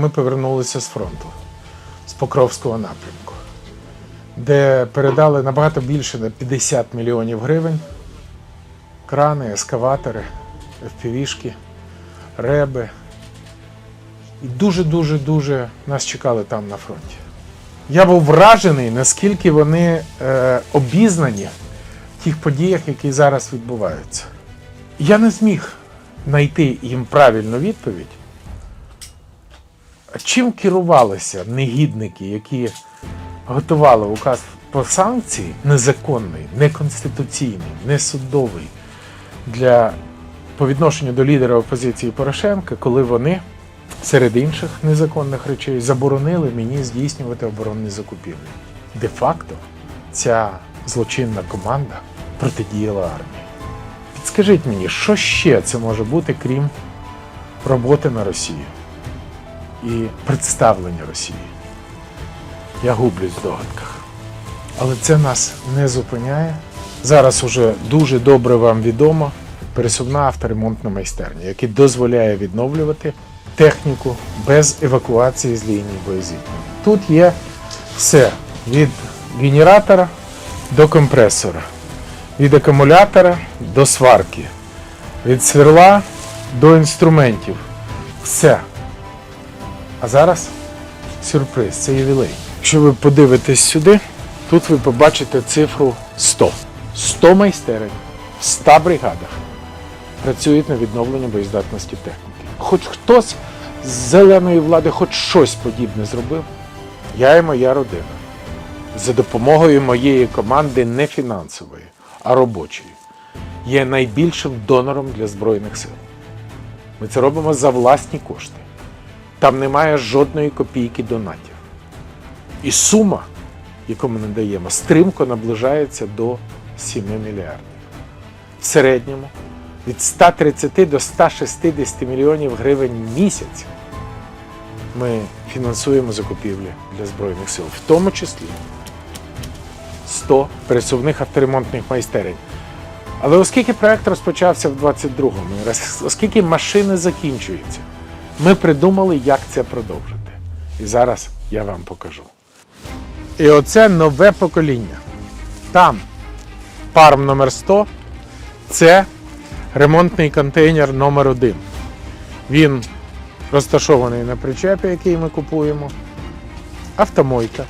Ми повернулися з фронту, з Покровського напрямку, де передали набагато більше на 50 мільйонів гривень. Крани, ескаватори, FPV-шки, реби. І дуже-дуже дуже нас чекали там на фронті. Я був вражений, наскільки вони е, обізнані в тих подіях, які зараз відбуваються. Я не зміг знайти їм правильну відповідь. Чим керувалися негідники, які готували указ по санкції незаконний, неконституційний, несудовий для по відношенню до лідера опозиції Порошенка, коли вони серед інших незаконних речей заборонили мені здійснювати оборонні закупівлі. Де-факто ця злочинна команда протидіяла армії. Підскажіть мені, що ще це може бути, крім роботи на Росію? І представлення Росії. Я гублюсь в догадках. Але це нас не зупиняє. Зараз уже дуже добре вам відомо пересувна авторемонтна майстерня, яка дозволяє відновлювати техніку без евакуації з лінії боєзіткнення. Тут є все від генератора до компресора, від акумулятора до сварки, від сверла до інструментів. Все. А зараз сюрприз, це ювілей. Якщо ви подивитесь сюди, тут ви побачите цифру 100. 100 майстерень в 100 бригадах працюють на відновлення боєздатності техніки. Хоч хтось з зеленої влади хоч щось подібне зробив, я і моя родина. За допомогою моєї команди не фінансової, а робочої, є найбільшим донором для Збройних сил. Ми це робимо за власні кошти. Там немає жодної копійки донатів. І сума, яку ми надаємо, стримко наближається до 7 мільярдів. В середньому від 130 до 160 мільйонів гривень місяць ми фінансуємо закупівлі для Збройних сил, в тому числі 100 пересувних авторемонтних майстерень. Але оскільки проект розпочався в 22-му, оскільки машини закінчуються, ми придумали, як це продовжити. І зараз я вам покажу. І оце нове покоління. Там парм номер 100 це ремонтний контейнер номер 1 Він розташований на причепі, який ми купуємо. Автомойка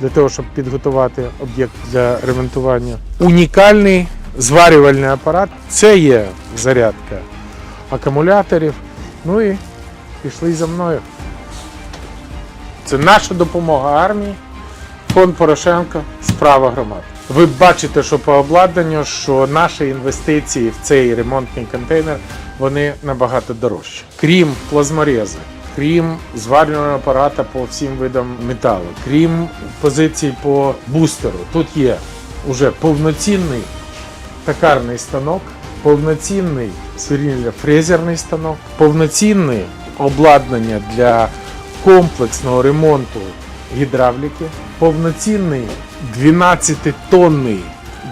для того, щоб підготувати об'єкт для ремонтування. Унікальний зварювальний апарат. Це є зарядка акумуляторів. Ну і пішли за мною. Це наша допомога армії. Фонд Порошенка справа громад. Ви бачите, що по обладнанню, що наші інвестиції в цей ремонтний контейнер вони набагато дорожчі. Крім плазморези, крім зварювального апарата по всім видам металу, крім позицій по бустеру, тут є уже повноцінний токарний станок, повноцінний сверлильно-фрезерний станок, повноцінне обладнання для комплексного ремонту гідравліки, повноцінний 12-тонний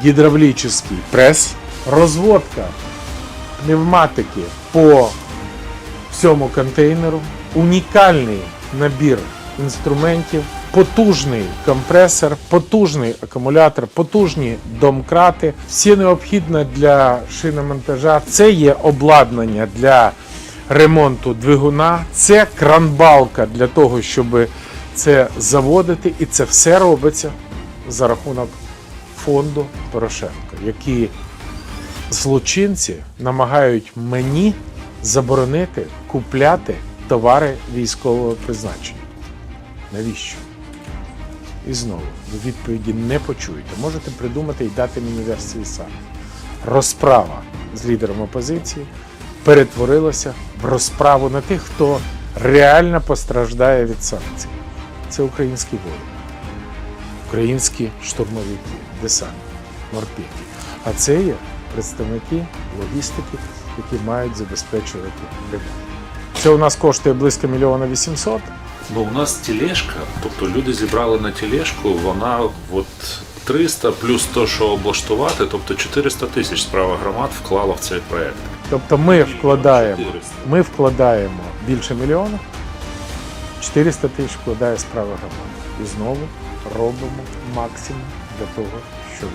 гідравлічний прес, розводка пневматики по всьому контейнеру, унікальний набір інструментів, потужний компресор, потужний акумулятор, потужні домкрати. Все необхідне для шиномонтажа. Це є обладнання для ремонту двигуна, це кранбалка для того, щоб це заводити, і це все робиться за рахунок фонду Порошенка, які злочинці намагають мені заборонити купляти товари військового призначення. Навіщо? І знову ви відповіді не почуєте. Можете придумати і дати мені версії самі. Розправа з лідером опозиції перетворилася розправу на тих, хто реально постраждає від санкцій. Це українські воїни, українські штурмовики, десант, морпіхи. А це є представники логістики, які мають забезпечувати ремонт. Це у нас коштує близько мільйона вісімсот. Ну, у нас тележка, тобто люди зібрали на тележку, вона от 300 плюс то, що облаштувати, тобто 400 тисяч справа громад вклала в цей проект. Тобто ми вкладаємо, ми вкладаємо більше мільйона, 400 тисяч вкладає справа громади. І знову робимо максимум для того, щоб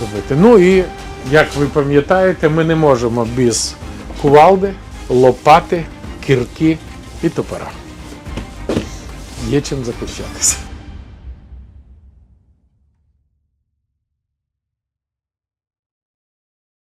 робити. Ну і як ви пам'ятаєте, ми не можемо без кувалди, лопати, кірки і топора. Є чим захищатися.